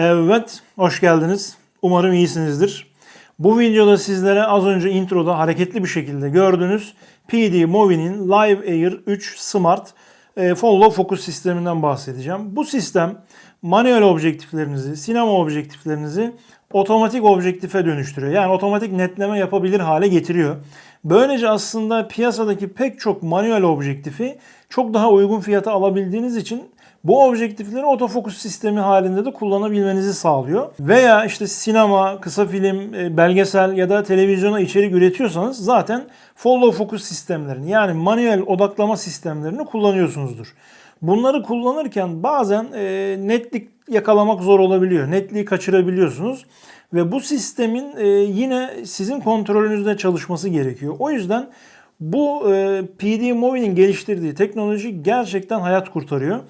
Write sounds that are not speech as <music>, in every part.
Evet, hoş geldiniz. Umarım iyisinizdir. Bu videoda sizlere az önce introda hareketli bir şekilde gördüğünüz PD Movi'nin Live Air 3 Smart e, Follow Focus sisteminden bahsedeceğim. Bu sistem manuel objektiflerinizi, sinema objektiflerinizi otomatik objektife dönüştürüyor. Yani otomatik netleme yapabilir hale getiriyor. Böylece aslında piyasadaki pek çok manuel objektifi çok daha uygun fiyata alabildiğiniz için bu objektifleri otofokus sistemi halinde de kullanabilmenizi sağlıyor. Veya işte sinema, kısa film, e, belgesel ya da televizyona içerik üretiyorsanız zaten follow focus sistemlerini yani manuel odaklama sistemlerini kullanıyorsunuzdur. Bunları kullanırken bazen e, netlik yakalamak zor olabiliyor. Netliği kaçırabiliyorsunuz. Ve bu sistemin e, yine sizin kontrolünüzde çalışması gerekiyor. O yüzden bu PD Movie'nin geliştirdiği teknoloji gerçekten hayat kurtarıyor.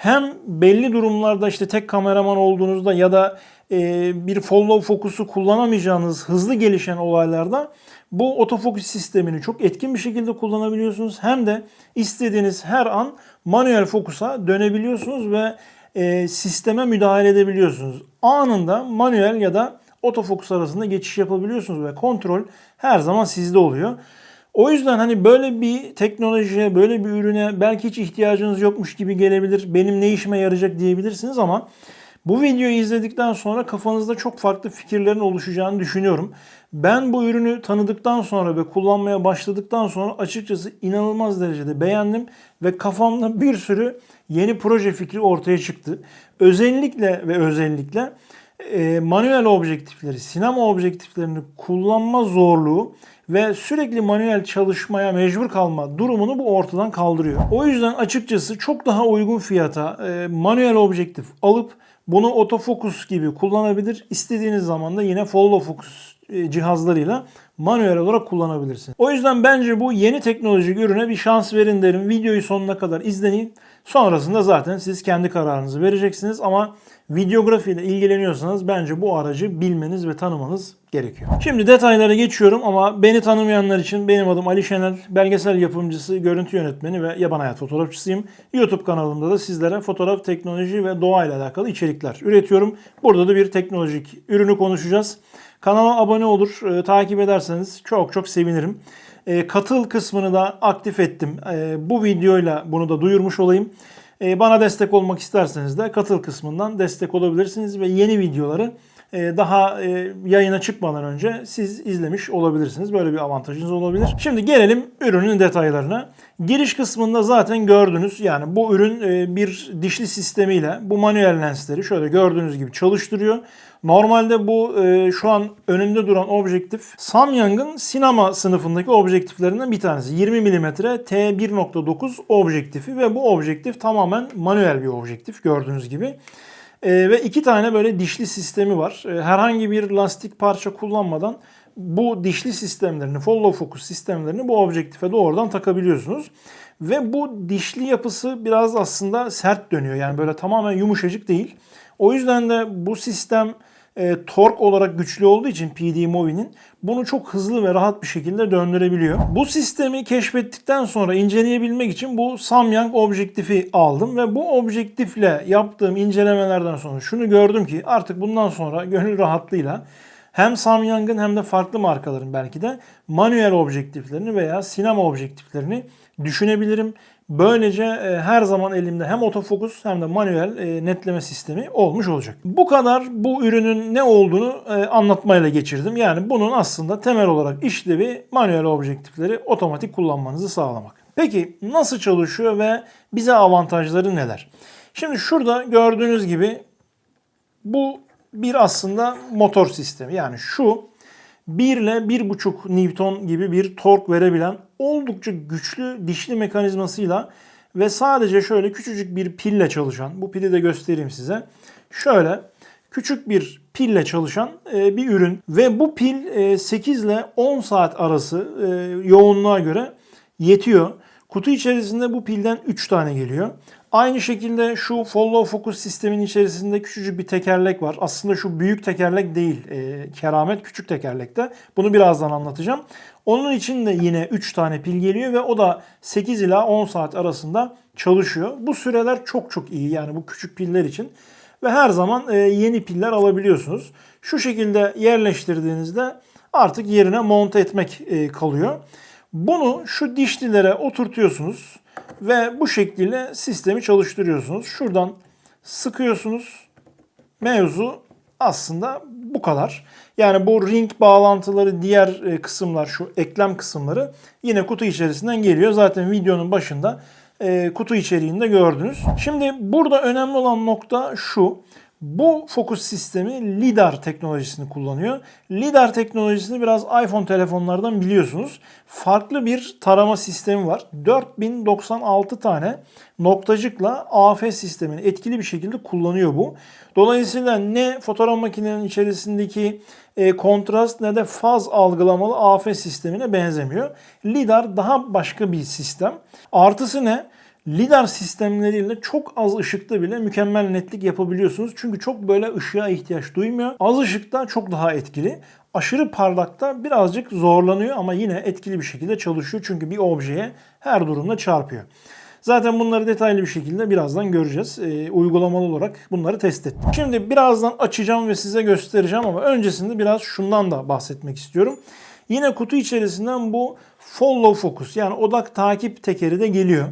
Hem belli durumlarda işte tek kameraman olduğunuzda ya da e, bir follow fokusu kullanamayacağınız hızlı gelişen olaylarda bu otofokus sistemini çok etkin bir şekilde kullanabiliyorsunuz. Hem de istediğiniz her an manuel fokusa dönebiliyorsunuz ve e, sisteme müdahale edebiliyorsunuz. Anında manuel ya da otofokus arasında geçiş yapabiliyorsunuz ve kontrol her zaman sizde oluyor. O yüzden hani böyle bir teknolojiye, böyle bir ürüne belki hiç ihtiyacınız yokmuş gibi gelebilir. Benim ne işime yarayacak diyebilirsiniz ama bu videoyu izledikten sonra kafanızda çok farklı fikirlerin oluşacağını düşünüyorum. Ben bu ürünü tanıdıktan sonra ve kullanmaya başladıktan sonra açıkçası inanılmaz derecede beğendim ve kafamda bir sürü yeni proje fikri ortaya çıktı. Özellikle ve özellikle e, manuel objektifleri, sinema objektiflerini kullanma zorluğu ve sürekli manuel çalışmaya mecbur kalma durumunu bu ortadan kaldırıyor. O yüzden açıkçası çok daha uygun fiyata e, manuel objektif alıp bunu otofokus gibi kullanabilir. İstediğiniz zaman da yine follow focus e, cihazlarıyla manuel olarak kullanabilirsiniz. O yüzden bence bu yeni teknolojik ürüne bir şans verin derim. Videoyu sonuna kadar izleyin. Sonrasında zaten siz kendi kararınızı vereceksiniz ama videografi ile ilgileniyorsanız bence bu aracı bilmeniz ve tanımanız gerekiyor. Şimdi detaylara geçiyorum ama beni tanımayanlar için benim adım Ali Şenel. Belgesel yapımcısı, görüntü yönetmeni ve yaban hayat fotoğrafçısıyım. YouTube kanalımda da sizlere fotoğraf, teknoloji ve doğa ile alakalı içerikler üretiyorum. Burada da bir teknolojik ürünü konuşacağız. Kanala abone olur, e, takip ederseniz çok çok sevinirim. E, katıl kısmını da aktif ettim. E, bu videoyla bunu da duyurmuş olayım. E, bana destek olmak isterseniz de katıl kısmından destek olabilirsiniz ve yeni videoları daha e, yayına çıkmadan önce siz izlemiş olabilirsiniz. Böyle bir avantajınız olabilir. Şimdi gelelim ürünün detaylarına. Giriş kısmında zaten gördünüz. Yani bu ürün e, bir dişli sistemiyle bu manuel lensleri şöyle gördüğünüz gibi çalıştırıyor. Normalde bu şu an önünde duran objektif Samyang'ın sinema sınıfındaki objektiflerinden bir tanesi. 20 mm t1.9 objektifi ve bu objektif tamamen manuel bir objektif gördüğünüz gibi. E, ve iki tane böyle dişli sistemi var. E, herhangi bir lastik parça kullanmadan bu dişli sistemlerini, follow focus sistemlerini bu objektife doğrudan takabiliyorsunuz. Ve bu dişli yapısı biraz aslında sert dönüyor. Yani böyle tamamen yumuşacık değil. O yüzden de bu sistem e, tork olarak güçlü olduğu için PD Movie'nin bunu çok hızlı ve rahat bir şekilde döndürebiliyor. Bu sistemi keşfettikten sonra inceleyebilmek için bu Samyang objektifi aldım ve bu objektifle yaptığım incelemelerden sonra şunu gördüm ki artık bundan sonra gönül rahatlığıyla hem Samyang'ın hem de farklı markaların belki de manuel objektiflerini veya sinema objektiflerini düşünebilirim. Böylece e, her zaman elimde hem otofokus hem de manuel e, netleme sistemi olmuş olacak. Bu kadar bu ürünün ne olduğunu e, anlatmayla geçirdim. Yani bunun aslında temel olarak işlevi manuel objektifleri otomatik kullanmanızı sağlamak. Peki nasıl çalışıyor ve bize avantajları neler? Şimdi şurada gördüğünüz gibi bu bir aslında motor sistemi. Yani şu 1 ile 1,5 Newton gibi bir tork verebilen oldukça güçlü dişli mekanizmasıyla ve sadece şöyle küçücük bir pille çalışan, bu pili de göstereyim size. Şöyle küçük bir pille çalışan e, bir ürün ve bu pil 8 e, ile 10 saat arası e, yoğunluğa göre yetiyor. Kutu içerisinde bu pilden 3 tane geliyor. Aynı şekilde şu follow focus sistemin içerisinde küçücük bir tekerlek var. Aslında şu büyük tekerlek değil. E, keramet küçük tekerlekte. Bunu birazdan anlatacağım. Onun için de yine 3 tane pil geliyor ve o da 8 ila 10 saat arasında çalışıyor. Bu süreler çok çok iyi yani bu küçük piller için. ve her zaman e, yeni piller alabiliyorsunuz. Şu şekilde yerleştirdiğinizde artık yerine monte etmek e, kalıyor. Bunu şu dişlilere oturtuyorsunuz ve bu şekilde sistemi çalıştırıyorsunuz. Şuradan sıkıyorsunuz. Mevzu aslında bu kadar. Yani bu ring bağlantıları diğer e, kısımlar şu eklem kısımları yine kutu içerisinden geliyor. Zaten videonun başında e, kutu içeriğinde gördünüz. Şimdi burada önemli olan nokta şu. Bu fokus sistemi LiDAR teknolojisini kullanıyor. LiDAR teknolojisini biraz iPhone telefonlardan biliyorsunuz. Farklı bir tarama sistemi var. 4096 tane noktacıkla AF sistemini etkili bir şekilde kullanıyor bu. Dolayısıyla ne fotoğraf makinenin içerisindeki e, kontrast ne de faz algılamalı AF sistemine benzemiyor. LiDAR daha başka bir sistem. Artısı ne? LiDAR sistemleriyle çok az ışıkta bile mükemmel netlik yapabiliyorsunuz. Çünkü çok böyle ışığa ihtiyaç duymuyor. Az ışıkta çok daha etkili. Aşırı parlakta birazcık zorlanıyor ama yine etkili bir şekilde çalışıyor. Çünkü bir objeye her durumda çarpıyor. Zaten bunları detaylı bir şekilde birazdan göreceğiz. E, uygulamalı olarak bunları test ettim. Şimdi birazdan açacağım ve size göstereceğim ama öncesinde biraz şundan da bahsetmek istiyorum. Yine kutu içerisinden bu follow focus yani odak takip tekeri de geliyor.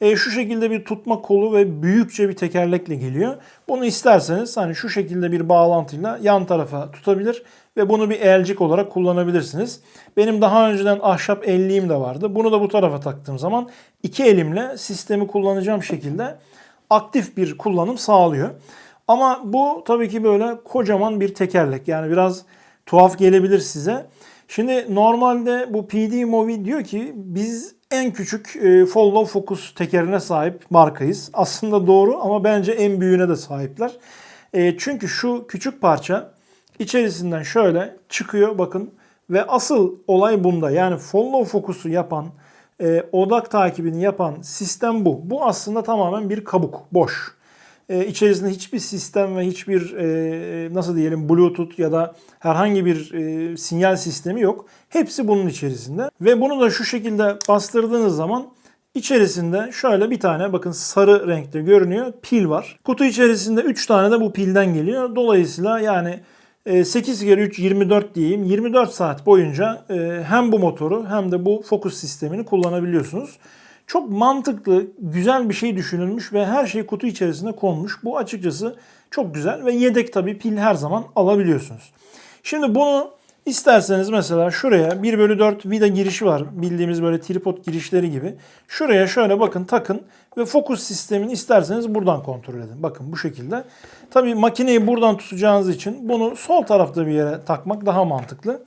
E, şu şekilde bir tutma kolu ve büyükçe bir tekerlekle geliyor. Bunu isterseniz hani şu şekilde bir bağlantıyla yan tarafa tutabilir ve bunu bir elcik olarak kullanabilirsiniz. Benim daha önceden ahşap elliğim de vardı. Bunu da bu tarafa taktığım zaman iki elimle sistemi kullanacağım şekilde aktif bir kullanım sağlıyor. Ama bu tabii ki böyle kocaman bir tekerlek. Yani biraz tuhaf gelebilir size. Şimdi normalde bu PD Movi diyor ki biz en küçük e, follow focus tekerine sahip markayız. Aslında doğru ama bence en büyüğüne de sahipler. E, çünkü şu küçük parça içerisinden şöyle çıkıyor bakın ve asıl olay bunda. Yani follow fokus'u yapan, e, odak takibini yapan sistem bu. Bu aslında tamamen bir kabuk, boş e, içerisinde hiçbir sistem ve hiçbir e, nasıl diyelim bluetooth ya da herhangi bir e, sinyal sistemi yok. Hepsi bunun içerisinde. Ve bunu da şu şekilde bastırdığınız zaman içerisinde şöyle bir tane bakın sarı renkte görünüyor pil var. Kutu içerisinde 3 tane de bu pilden geliyor. Dolayısıyla yani 8 kere 3 24 diyeyim. 24 saat boyunca e, hem bu motoru hem de bu fokus sistemini kullanabiliyorsunuz. Çok mantıklı, güzel bir şey düşünülmüş ve her şey kutu içerisine konmuş. Bu açıkçası çok güzel ve yedek tabii pil her zaman alabiliyorsunuz. Şimdi bunu isterseniz mesela şuraya 1 bölü 4 vida girişi var. Bildiğimiz böyle tripod girişleri gibi. Şuraya şöyle bakın takın ve fokus sistemini isterseniz buradan kontrol edin. Bakın bu şekilde. Tabii makineyi buradan tutacağınız için bunu sol tarafta bir yere takmak daha mantıklı.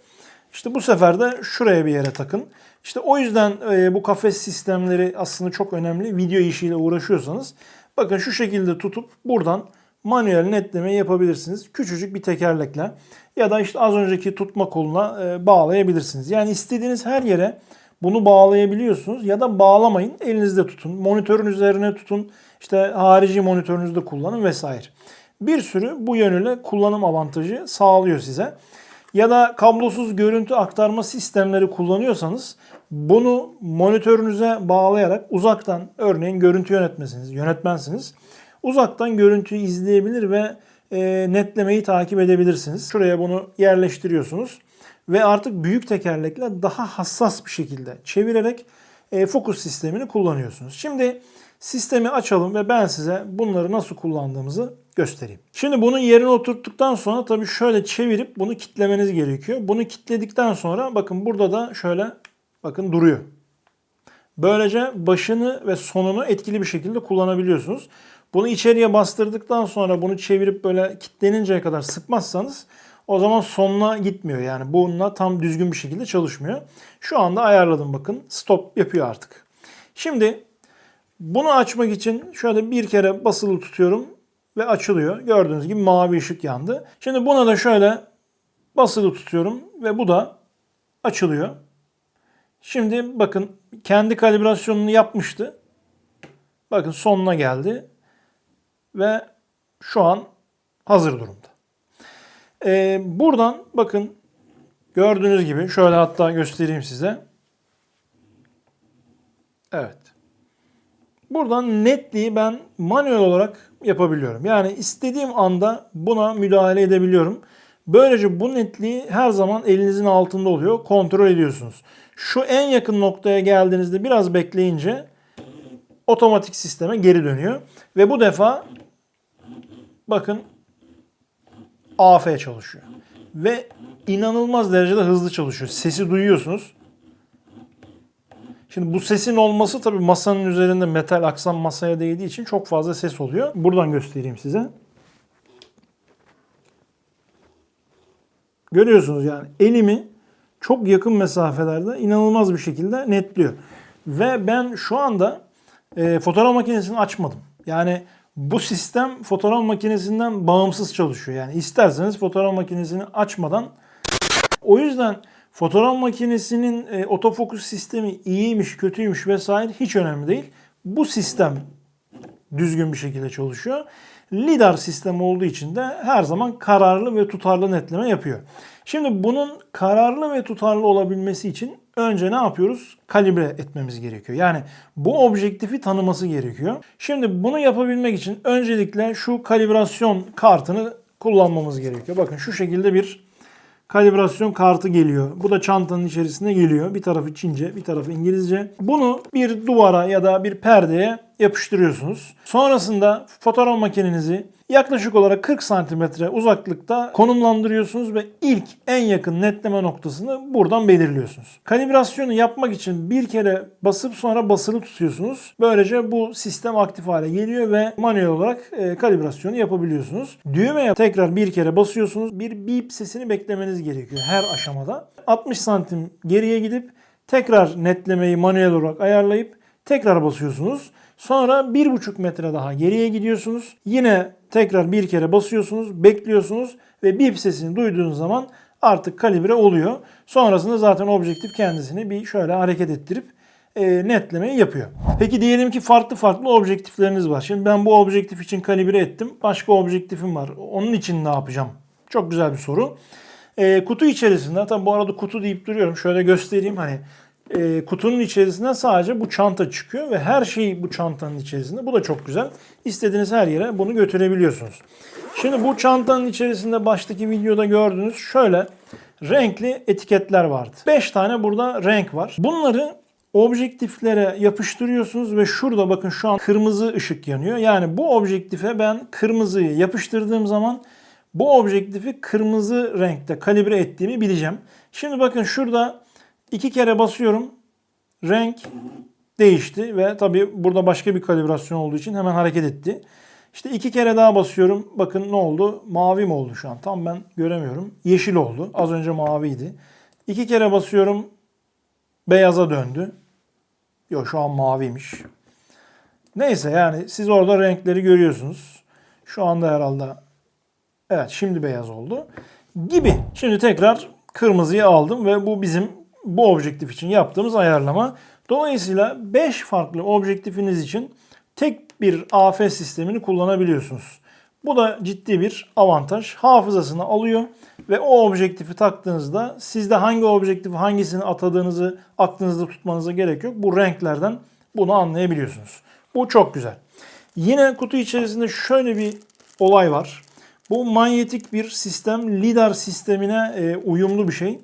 İşte bu sefer de şuraya bir yere takın. İşte o yüzden e, bu kafes sistemleri aslında çok önemli. Video işiyle uğraşıyorsanız bakın şu şekilde tutup buradan manuel netleme yapabilirsiniz. Küçücük bir tekerlekle ya da işte az önceki tutma koluna e, bağlayabilirsiniz. Yani istediğiniz her yere bunu bağlayabiliyorsunuz ya da bağlamayın. Elinizde tutun. Monitörün üzerine tutun. İşte harici monitörünüzde kullanın vesaire. Bir sürü bu yönüyle kullanım avantajı sağlıyor size ya da kablosuz görüntü aktarma sistemleri kullanıyorsanız bunu monitörünüze bağlayarak uzaktan örneğin görüntü yönetmesiniz, yönetmensiniz. Uzaktan görüntüyü izleyebilir ve e, netlemeyi takip edebilirsiniz. Şuraya bunu yerleştiriyorsunuz ve artık büyük tekerlekle daha hassas bir şekilde çevirerek e, fokus sistemini kullanıyorsunuz. Şimdi sistemi açalım ve ben size bunları nasıl kullandığımızı göstereyim. Şimdi bunu yerine oturttuktan sonra tabii şöyle çevirip bunu kitlemeniz gerekiyor. Bunu kitledikten sonra bakın burada da şöyle bakın duruyor. Böylece başını ve sonunu etkili bir şekilde kullanabiliyorsunuz. Bunu içeriye bastırdıktan sonra bunu çevirip böyle kitleninceye kadar sıkmazsanız o zaman sonuna gitmiyor. Yani bununla tam düzgün bir şekilde çalışmıyor. Şu anda ayarladım bakın. Stop yapıyor artık. Şimdi bunu açmak için şöyle bir kere basılı tutuyorum ve açılıyor. Gördüğünüz gibi mavi ışık yandı. Şimdi buna da şöyle basılı tutuyorum ve bu da açılıyor. Şimdi bakın kendi kalibrasyonunu yapmıştı. Bakın sonuna geldi. Ve şu an hazır durumda. Ee, buradan bakın gördüğünüz gibi şöyle hatta göstereyim size. Evet. Buradan netliği ben manuel olarak yapabiliyorum. Yani istediğim anda buna müdahale edebiliyorum. Böylece bu netliği her zaman elinizin altında oluyor. Kontrol ediyorsunuz. Şu en yakın noktaya geldiğinizde biraz bekleyince otomatik sisteme geri dönüyor. Ve bu defa bakın AF çalışıyor. Ve inanılmaz derecede hızlı çalışıyor. Sesi duyuyorsunuz. Şimdi bu sesin olması tabii masanın üzerinde metal aksam masaya değdiği için çok fazla ses oluyor. Buradan göstereyim size. Görüyorsunuz yani elimi çok yakın mesafelerde inanılmaz bir şekilde netliyor. Ve ben şu anda e, fotoğraf makinesini açmadım. Yani bu sistem fotoğraf makinesinden bağımsız çalışıyor. Yani isterseniz fotoğraf makinesini açmadan o yüzden fotoğraf makinesinin e, otofokus sistemi iyiymiş, kötüymüş vesaire hiç önemli değil. Bu sistem düzgün bir şekilde çalışıyor. LiDAR sistemi olduğu için de her zaman kararlı ve tutarlı netleme yapıyor. Şimdi bunun kararlı ve tutarlı olabilmesi için önce ne yapıyoruz? Kalibre etmemiz gerekiyor. Yani bu objektifi tanıması gerekiyor. Şimdi bunu yapabilmek için öncelikle şu kalibrasyon kartını kullanmamız gerekiyor. Bakın şu şekilde bir kalibrasyon kartı geliyor. Bu da çantanın içerisinde geliyor. Bir tarafı Çince, bir tarafı İngilizce. Bunu bir duvara ya da bir perdeye yapıştırıyorsunuz. Sonrasında fotoğraf makinenizi yaklaşık olarak 40 santimetre uzaklıkta konumlandırıyorsunuz ve ilk en yakın netleme noktasını buradan belirliyorsunuz. Kalibrasyonu yapmak için bir kere basıp sonra basılı tutuyorsunuz. Böylece bu sistem aktif hale geliyor ve manuel olarak e, kalibrasyonu yapabiliyorsunuz. Düğmeye tekrar bir kere basıyorsunuz. Bir bip sesini beklemeniz gerekiyor her aşamada. 60 santim geriye gidip tekrar netlemeyi manuel olarak ayarlayıp tekrar basıyorsunuz. Sonra 1,5 metre daha geriye gidiyorsunuz. Yine tekrar bir kere basıyorsunuz, bekliyorsunuz ve bip sesini duyduğunuz zaman artık kalibre oluyor. Sonrasında zaten objektif kendisini bir şöyle hareket ettirip e, netlemeyi yapıyor. Peki diyelim ki farklı farklı objektifleriniz var. Şimdi ben bu objektif için kalibre ettim. Başka objektifim var. Onun için ne yapacağım? Çok güzel bir soru. E, kutu içerisinde, tabi bu arada kutu deyip duruyorum. Şöyle göstereyim hani e, kutunun içerisinden sadece bu çanta çıkıyor ve her şey bu çantanın içerisinde. Bu da çok güzel. İstediğiniz her yere bunu götürebiliyorsunuz. Şimdi bu çantanın içerisinde baştaki videoda gördüğünüz şöyle renkli etiketler vardı. 5 tane burada renk var. Bunları objektiflere yapıştırıyorsunuz ve şurada bakın şu an kırmızı ışık yanıyor. Yani bu objektife ben kırmızıyı yapıştırdığım zaman bu objektifi kırmızı renkte kalibre ettiğimi bileceğim. Şimdi bakın şurada iki kere basıyorum. Renk değişti ve tabi burada başka bir kalibrasyon olduğu için hemen hareket etti. İşte iki kere daha basıyorum. Bakın ne oldu? Mavi mi oldu şu an? Tam ben göremiyorum. Yeşil oldu. Az önce maviydi. İki kere basıyorum. Beyaza döndü. Yok şu an maviymiş. Neyse yani siz orada renkleri görüyorsunuz. Şu anda herhalde evet şimdi beyaz oldu. Gibi. Şimdi tekrar kırmızıyı aldım ve bu bizim bu objektif için yaptığımız ayarlama. Dolayısıyla 5 farklı objektifiniz için tek bir AF sistemini kullanabiliyorsunuz. Bu da ciddi bir avantaj. Hafızasını alıyor ve o objektifi taktığınızda sizde hangi objektifi hangisini atadığınızı aklınızda tutmanıza gerek yok. Bu renklerden bunu anlayabiliyorsunuz. Bu çok güzel. Yine kutu içerisinde şöyle bir olay var. Bu manyetik bir sistem lidar sistemine e, uyumlu bir şey.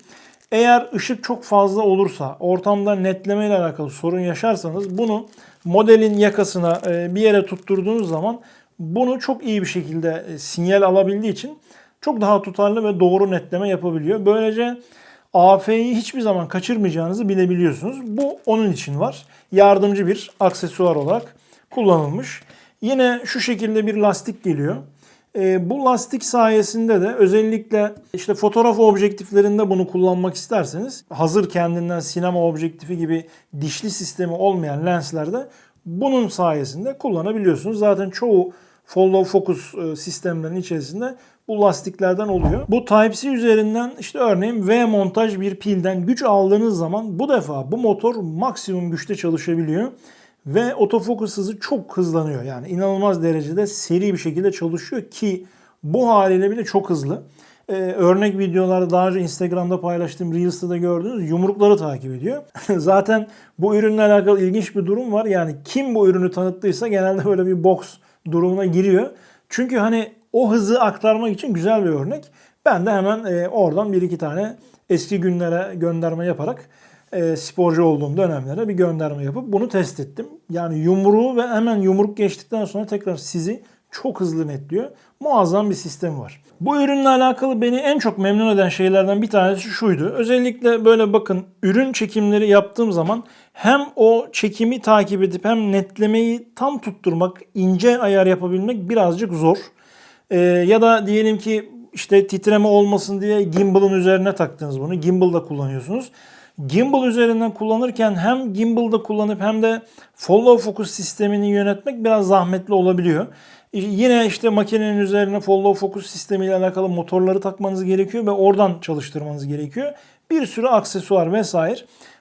Eğer ışık çok fazla olursa, ortamda netleme ile alakalı sorun yaşarsanız bunu modelin yakasına e, bir yere tutturduğunuz zaman bunu çok iyi bir şekilde e, sinyal alabildiği için çok daha tutarlı ve doğru netleme yapabiliyor. Böylece AF'yi hiçbir zaman kaçırmayacağınızı bilebiliyorsunuz. Bu onun için var. Yardımcı bir aksesuar olarak kullanılmış. Yine şu şekilde bir lastik geliyor. E, bu lastik sayesinde de özellikle işte fotoğraf objektiflerinde bunu kullanmak isterseniz hazır kendinden sinema objektifi gibi dişli sistemi olmayan lenslerde bunun sayesinde kullanabiliyorsunuz. Zaten çoğu follow focus e, sistemlerinin içerisinde bu lastiklerden oluyor. Bu Type-C üzerinden işte örneğin V montaj bir pilden güç aldığınız zaman bu defa bu motor maksimum güçte çalışabiliyor. Ve otofokus hızı çok hızlanıyor. Yani inanılmaz derecede seri bir şekilde çalışıyor ki bu haliyle bile çok hızlı. Ee, örnek videolarda daha önce Instagram'da paylaştığım Reels'ta da gördüğünüz yumrukları takip ediyor. <laughs> Zaten bu ürünle alakalı ilginç bir durum var. Yani kim bu ürünü tanıttıysa genelde böyle bir box durumuna giriyor. Çünkü hani o hızı aktarmak için güzel bir örnek. Ben de hemen e, oradan bir iki tane eski günlere gönderme yaparak e, sporcu olduğum dönemlere bir gönderme yapıp bunu test ettim. Yani yumruğu ve hemen yumruk geçtikten sonra tekrar sizi çok hızlı netliyor. Muazzam bir sistemi var. Bu ürünle alakalı beni en çok memnun eden şeylerden bir tanesi şuydu. Özellikle böyle bakın ürün çekimleri yaptığım zaman hem o çekimi takip edip hem netlemeyi tam tutturmak, ince ayar yapabilmek birazcık zor. Ee, ya da diyelim ki işte titreme olmasın diye gimbal'ın üzerine taktınız bunu. Gimbal'da kullanıyorsunuz. Gimbal üzerinden kullanırken hem gimbal'da kullanıp hem de follow focus sistemini yönetmek biraz zahmetli olabiliyor. Yine işte makinenin üzerine follow focus sistemiyle alakalı motorları takmanız gerekiyor ve oradan çalıştırmanız gerekiyor. Bir sürü aksesuar vesaire.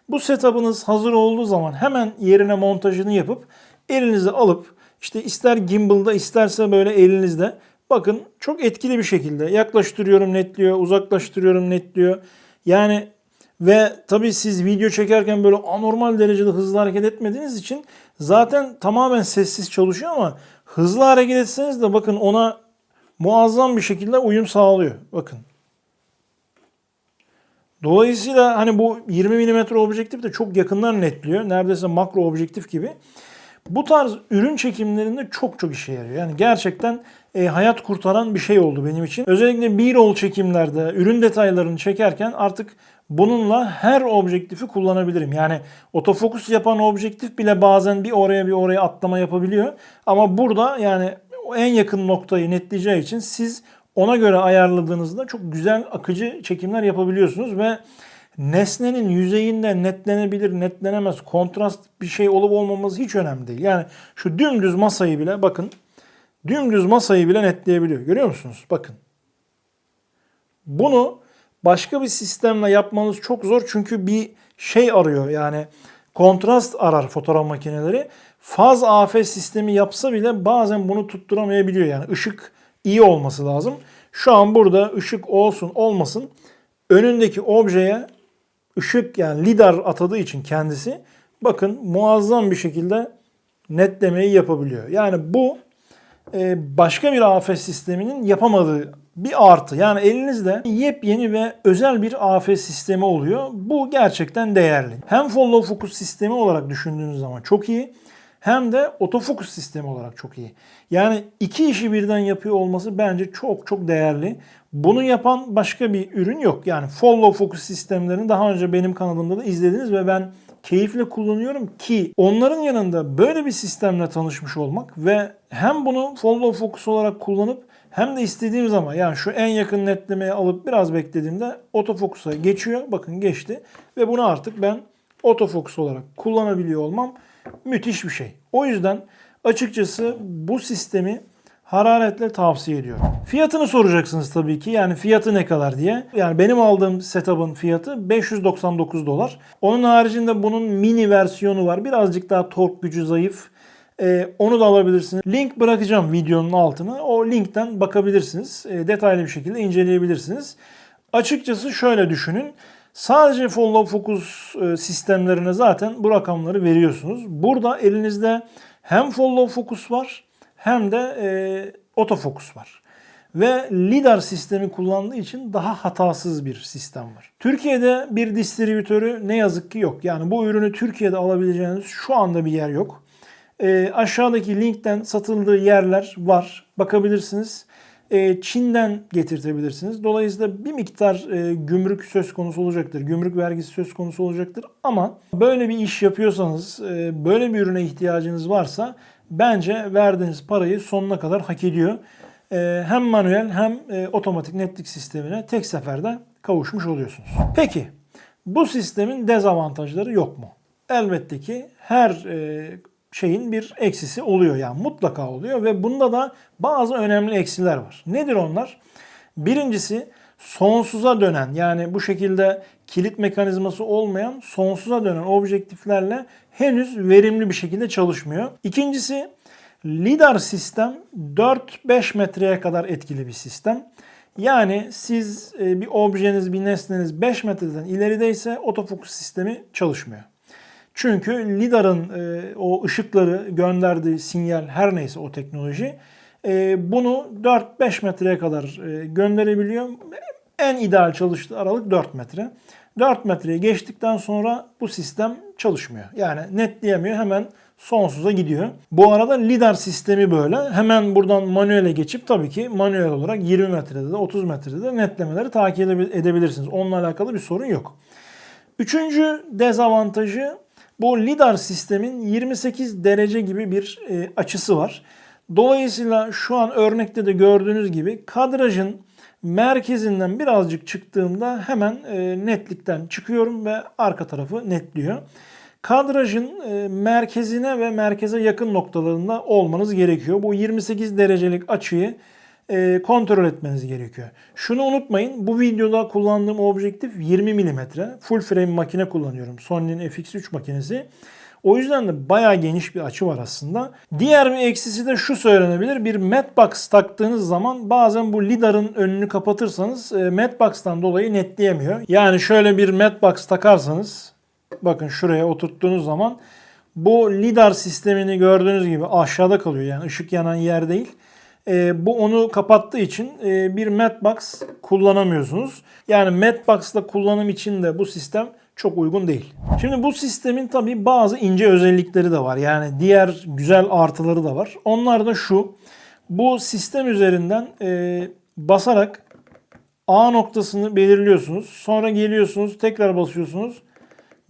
Bu setup'ınız hazır olduğu zaman hemen yerine montajını yapıp elinize alıp işte ister gimbal'da isterse böyle elinizde bakın çok etkili bir şekilde yaklaştırıyorum netliyor, uzaklaştırıyorum netliyor. Yani ve tabii siz video çekerken böyle anormal derecede hızlı hareket etmediğiniz için zaten tamamen sessiz çalışıyor ama hızlı hareket etseniz de bakın ona muazzam bir şekilde uyum sağlıyor. Bakın. Dolayısıyla hani bu 20 mm objektif de çok yakından netliyor. Neredeyse makro objektif gibi. Bu tarz ürün çekimlerinde çok çok işe yarıyor. Yani gerçekten e, hayat kurtaran bir şey oldu benim için. Özellikle B-roll çekimlerde ürün detaylarını çekerken artık bununla her objektifi kullanabilirim. Yani otofokus yapan objektif bile bazen bir oraya bir oraya atlama yapabiliyor. Ama burada yani en yakın noktayı netleyeceği için siz ona göre ayarladığınızda çok güzel akıcı çekimler yapabiliyorsunuz ve nesnenin yüzeyinde netlenebilir, netlenemez, kontrast bir şey olup olmaması hiç önemli değil. Yani şu dümdüz masayı bile bakın dümdüz masayı bile netleyebiliyor. Görüyor musunuz? Bakın. Bunu başka bir sistemle yapmanız çok zor çünkü bir şey arıyor yani kontrast arar fotoğraf makineleri. Faz AF sistemi yapsa bile bazen bunu tutturamayabiliyor yani ışık iyi olması lazım. Şu an burada ışık olsun olmasın önündeki objeye ışık yani lidar atadığı için kendisi bakın muazzam bir şekilde netlemeyi yapabiliyor. Yani bu e, başka bir AF sisteminin yapamadığı bir artı. Yani elinizde yepyeni ve özel bir AF sistemi oluyor. Bu gerçekten değerli. Hem follow focus sistemi olarak düşündüğünüz zaman çok iyi hem de otofokus sistemi olarak çok iyi. Yani iki işi birden yapıyor olması bence çok çok değerli. Bunu yapan başka bir ürün yok. Yani follow focus sistemlerini daha önce benim kanalımda da izlediniz ve ben keyifle kullanıyorum ki onların yanında böyle bir sistemle tanışmış olmak ve hem bunu follow focus olarak kullanıp hem de istediğim zaman yani şu en yakın netlemeye alıp biraz beklediğimde otofokusa geçiyor. Bakın geçti ve bunu artık ben otofokus olarak kullanabiliyor olmam müthiş bir şey. O yüzden açıkçası bu sistemi hararetle tavsiye ediyorum. Fiyatını soracaksınız tabii ki. Yani fiyatı ne kadar diye. Yani benim aldığım setup'ın fiyatı 599 dolar. Onun haricinde bunun mini versiyonu var. Birazcık daha tork gücü zayıf. Ee, onu da alabilirsiniz. Link bırakacağım videonun altına. O linkten bakabilirsiniz. Ee, detaylı bir şekilde inceleyebilirsiniz. Açıkçası şöyle düşünün. Sadece follow focus e, sistemlerine zaten bu rakamları veriyorsunuz. Burada elinizde hem follow focus var hem de e, otofokus var. Ve lidar sistemi kullandığı için daha hatasız bir sistem var. Türkiye'de bir distribütörü ne yazık ki yok. Yani bu ürünü Türkiye'de alabileceğiniz şu anda bir yer yok. E, aşağıdaki linkten satıldığı yerler var. Bakabilirsiniz. E, Çin'den getirtebilirsiniz. Dolayısıyla bir miktar e, gümrük söz konusu olacaktır. Gümrük vergisi söz konusu olacaktır. Ama böyle bir iş yapıyorsanız, e, böyle bir ürüne ihtiyacınız varsa bence verdiğiniz parayı sonuna kadar hak ediyor. E, hem manuel hem e, otomatik netlik sistemine tek seferde kavuşmuş oluyorsunuz. Peki bu sistemin dezavantajları yok mu? Elbette ki her e, şeyin bir eksisi oluyor yani mutlaka oluyor ve bunda da bazı önemli eksiler var. Nedir onlar? Birincisi sonsuza dönen yani bu şekilde kilit mekanizması olmayan sonsuza dönen objektiflerle henüz verimli bir şekilde çalışmıyor. İkincisi lidar sistem 4-5 metreye kadar etkili bir sistem. Yani siz bir objeniz, bir nesneniz 5 metreden ilerideyse otofokus sistemi çalışmıyor. Çünkü LiDAR'ın e, o ışıkları gönderdiği sinyal her neyse o teknoloji e, bunu 4-5 metreye kadar e, gönderebiliyor. En ideal çalıştığı aralık 4 metre. 4 metreyi geçtikten sonra bu sistem çalışmıyor. Yani netleyemiyor hemen sonsuza gidiyor. Bu arada lidar sistemi böyle. Hemen buradan manuele geçip tabii ki manuel olarak 20 metrede de 30 metrede de netlemeleri takip edebilirsiniz. Onunla alakalı bir sorun yok. Üçüncü dezavantajı bu lidar sistemin 28 derece gibi bir e, açısı var. Dolayısıyla şu an örnekte de gördüğünüz gibi kadrajın merkezinden birazcık çıktığımda hemen e, netlikten çıkıyorum ve arka tarafı netliyor. Kadrajın e, merkezine ve merkeze yakın noktalarında olmanız gerekiyor. Bu 28 derecelik açıyı e, kontrol etmeniz gerekiyor. Şunu unutmayın bu videoda kullandığım objektif 20 mm. Full frame makine kullanıyorum. Sony'nin FX3 makinesi. O yüzden de bayağı geniş bir açı var aslında. Diğer bir eksisi de şu söylenebilir. Bir Matbox taktığınız zaman bazen bu LiDAR'ın önünü kapatırsanız e, Matbox'tan dolayı netleyemiyor. Yani şöyle bir Matbox takarsanız bakın şuraya oturttuğunuz zaman bu LiDAR sistemini gördüğünüz gibi aşağıda kalıyor. Yani ışık yanan yer değil. E, bu onu kapattığı için e, bir Matbox kullanamıyorsunuz. Yani Matbox'la kullanım için de bu sistem çok uygun değil. Şimdi bu sistemin tabii bazı ince özellikleri de var. Yani diğer güzel artıları da var. Onlar da şu. Bu sistem üzerinden e, basarak A noktasını belirliyorsunuz. Sonra geliyorsunuz tekrar basıyorsunuz.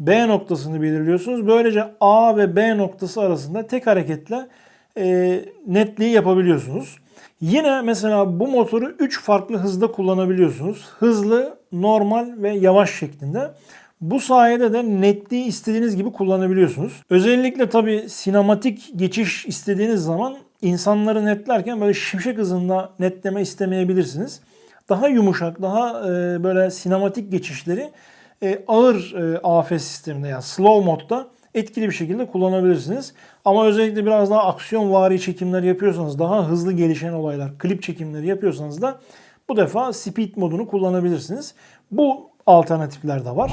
B noktasını belirliyorsunuz. Böylece A ve B noktası arasında tek hareketle e, netliği yapabiliyorsunuz. Yine mesela bu motoru 3 farklı hızda kullanabiliyorsunuz. Hızlı, normal ve yavaş şeklinde. Bu sayede de netliği istediğiniz gibi kullanabiliyorsunuz. Özellikle tabi sinematik geçiş istediğiniz zaman insanları netlerken böyle şimşek hızında netleme istemeyebilirsiniz. Daha yumuşak, daha e, böyle sinematik geçişleri e, ağır e, AF sisteminde yani slow modda etkili bir şekilde kullanabilirsiniz. Ama özellikle biraz daha aksiyon vari çekimler yapıyorsanız, daha hızlı gelişen olaylar, klip çekimleri yapıyorsanız da bu defa speed modunu kullanabilirsiniz. Bu alternatifler de var.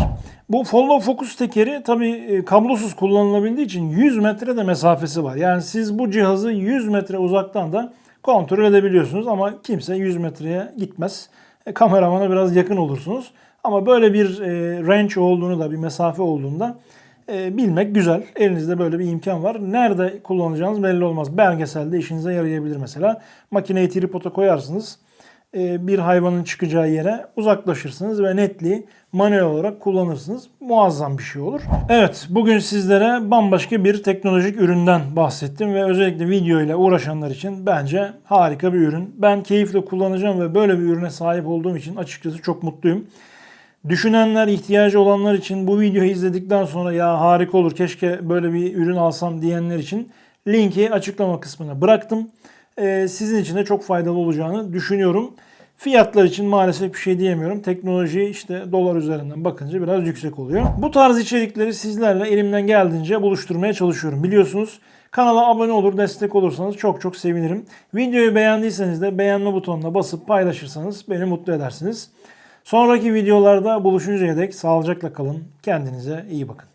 Bu follow focus tekeri tabi kablosuz kullanılabildiği için 100 metre de mesafesi var. Yani siz bu cihazı 100 metre uzaktan da kontrol edebiliyorsunuz ama kimse 100 metreye gitmez. E, kameramana biraz yakın olursunuz. Ama böyle bir e, range olduğunu da bir mesafe olduğunda e, bilmek güzel. Elinizde böyle bir imkan var. Nerede kullanacağınız belli olmaz. Belgeselde işinize yarayabilir mesela. Makineyi tripoda koyarsınız. E, bir hayvanın çıkacağı yere uzaklaşırsınız ve netliği manuel olarak kullanırsınız. Muazzam bir şey olur. Evet bugün sizlere bambaşka bir teknolojik üründen bahsettim ve özellikle video ile uğraşanlar için bence harika bir ürün. Ben keyifle kullanacağım ve böyle bir ürüne sahip olduğum için açıkçası çok mutluyum. Düşünenler, ihtiyacı olanlar için bu videoyu izledikten sonra ya harika olur keşke böyle bir ürün alsam diyenler için linki açıklama kısmına bıraktım. Ee, sizin için de çok faydalı olacağını düşünüyorum. Fiyatlar için maalesef bir şey diyemiyorum. Teknoloji işte dolar üzerinden bakınca biraz yüksek oluyor. Bu tarz içerikleri sizlerle elimden geldiğince buluşturmaya çalışıyorum. Biliyorsunuz kanala abone olur, destek olursanız çok çok sevinirim. Videoyu beğendiyseniz de beğenme butonuna basıp paylaşırsanız beni mutlu edersiniz. Sonraki videolarda buluşuncaya dek sağlıcakla kalın. Kendinize iyi bakın.